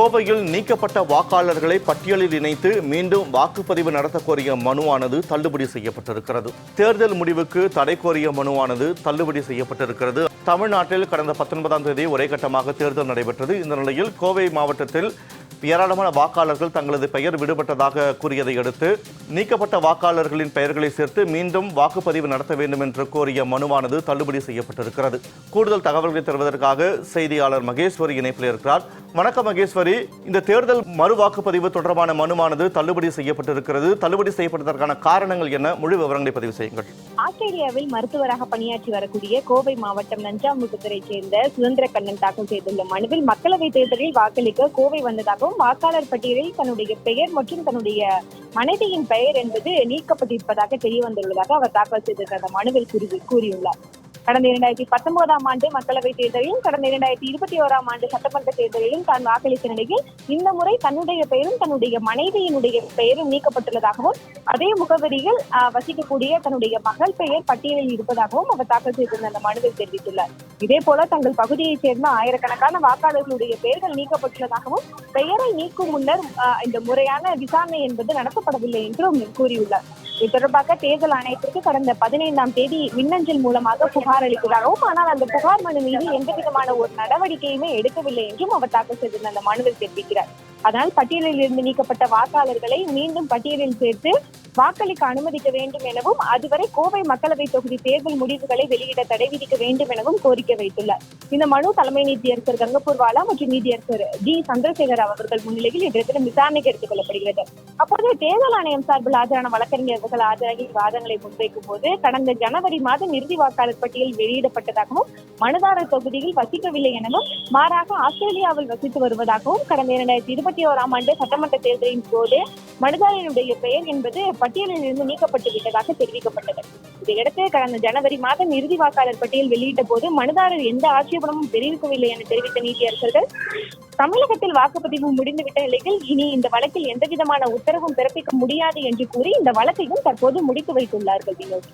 கோவையில் நீக்கப்பட்ட வாக்காளர்களை பட்டியலில் இணைத்து மீண்டும் வாக்குப்பதிவு நடத்த கோரிய மனுவானது தள்ளுபடி செய்யப்பட்டிருக்கிறது. தேர்தல் முடிவுக்கு தடை கோரிய மனுவானது தள்ளுபடி செய்யப்பட்டிருக்கிறது. தமிழ்நாட்டில் கடந்த பத்தொன்பதாம் தேதி ஒரே கட்டமாக தேர்தல் நடைபெற்றது. இந்த நிலையில் கோவை மாவட்டத்தில் ஏராளமான வாக்காளர்கள் தங்களது பெயர் விடுபட்டதாக கூறியதை அடுத்து நீக்கப்பட்ட வாக்காளர்களின் பெயர்களை சேர்த்து மீண்டும் வாக்குப்பதிவு நடத்த வேண்டும் என்று கோரிய மனுவானது தள்ளுபடி செய்யப்பட்டிருக்கிறது. கூடுதல் தகவல்களை தருவதற்காக செய்தியாளர் மகேஸ்வரி இணைப்பில் இருக்கிறார். வணக்கம் மகேஸ்வரி. இந்த தேர்தல் மறு வாக்குப்பதிவு தொடர்பான மனுவானது தள்ளுபடி செய்யப்பட்டிருக்கிறது. தள்ளுபடி செய்யப்பட்டதற்கான காரணங்கள் என்ன? முழு விவரங்களை பதிவு செய்யுங்கள். ஆஸ்திரேலியாவில் மருத்துவராக பணியாற்றி வரக்கூடிய கோவை மாவட்டம் நஞ்சாமுட்டத்துறை சேர்ந்த சுதந்திர கண்ணன் தாக்கல் செய்துள்ள மனுவில் மக்களவைத் தேர்தலில் வாக்களிக்க கோவை வந்ததாகவும் வாக்காளர் பட்டியலில் தன்னுடைய பெயர் மற்றும் தன்னுடைய மனைவியின் பெயர் என்பது நீக்கப்பட்டிருப்பதாக தெரிய வந்துள்ளதாக அவர் தாக்கல் செய்திருந்த அந்த மனுவில் கூறியுள்ளார். கடந்த இரண்டாயிரத்தி பத்தொன்பதாம் ஆண்டு மக்களவைத் தேர்தலிலும் கடந்த இரண்டாயிரத்தி இருபத்தி ஓராம் ஆண்டு சட்டமன்ற தேர்தலிலும் தான் வாக்களித்த நிலையில் இந்த முறை தன்னுடைய பெயரும் தன்னுடைய மனைவியினுடைய பெயரும் நீக்கப்பட்டுள்ளதாகவும் அதே முகவரியில் வசிக்கக்கூடிய தன்னுடைய மகள் பெயர் பட்டியலில் இருப்பதாகவும் அவர் தாக்கல் செய்திருந்த அந்த மனுவில் தெரிவித்துள்ளார். இதே போல தங்கள் பகுதியைச் சேர்ந்த ஆயிரக்கணக்கான வாக்காளர்களுடைய பெயர்கள் நீக்கப்பட்டுள்ளதாகவும் பெயரை நீக்கும் முன்னர் இந்த முறையான விசாரணை என்பது நடத்தப்படவில்லை என்றும் கூறியுள்ளார். இது தொடர்பாக தேர்தல் ஆணையத்திற்கு கடந்த பதினைந்தாம் தேதி மின்னஞ்சல் மூலமாக புகார் அளித்ததாகவும் ஆனால் அந்த புகார் மனு மீது எந்த விதமான ஒரு நடவடிக்கையுமே எடுக்கவில்லை என்றும் அவர் தாக்கல் செய்திருந்த அந்த மனுவில் தெரிவிக்கிறார். அதனால் பட்டியலில் இருந்து நீக்கப்பட்ட வாக்காளர்களை மீண்டும் பட்டியலில் சேர்த்து வாக்களிக்க அனுமதிக்க வேண்டும் எனவும் அதுவரை கோவை மக்களவை தொகுதி தேர்தல் முடிவுகளை வெளியிட தடை விதிக்க வேண்டும் எனவும் கோரிக்கை வைத்துள்ளார். இந்த மனு தலைமை நீதியரசர் கங்கப்பூர் வாலா மற்றும் நீதியரசர் ஜி. சந்திரசேகர் அவர்கள் முன்னிலையில் இன்றைய தினம் விசாரணைக்கு எடுத்துக் கொள்ளப்படுகிறது. அப்போது தேர்தல் ஆணையம் சார்பில் ஆஜரான வழக்கறிஞர்கள் ஆஜராகி வாதங்களை முன்வைக்கும் போது கடந்த ஜனவரி மாதம் இறுதி வாக்காளர் பட்டியல் வெளியிடப்பட்டதாகவும் மனுதாரர் தொகுதியில் வசிக்கவில்லை எனவும் மாறாக ஆஸ்திரேலியாவில் வசித்து வருவதாகவும் கடந்த இரண்டாயிரத்தி இருபத்தி ஓராம் ஆண்டு சட்டமன்ற தேர்தலின் போது மனுதாரனுடைய பெயர் என்பது பட்டியலில் இருந்து நீக்கப்பட்டு விட்டதாக தெரிவிக்கப்பட்டது. இதையடுத்து கடந்த ஜனவரி மாதம் இறுதி வாக்காளர் பட்டியல் வெளியிட்ட போது மனுதாரர் எந்த ஆட்சேபனமும் தெரிவிக்கவில்லை என தெரிவித்த நீதியரசர்கள் தமிழகத்தில் வாக்குப்பதிவு முடிந்துவிட்ட நிலையில் இனி இந்த வழக்கில் எந்தவிதமான உத்தரவும் பிறப்பிக்க முடியாது என்று கூறி இந்த வழக்கையும் தற்போது முடித்து வைத்துள்ளார்கள் வினோத்.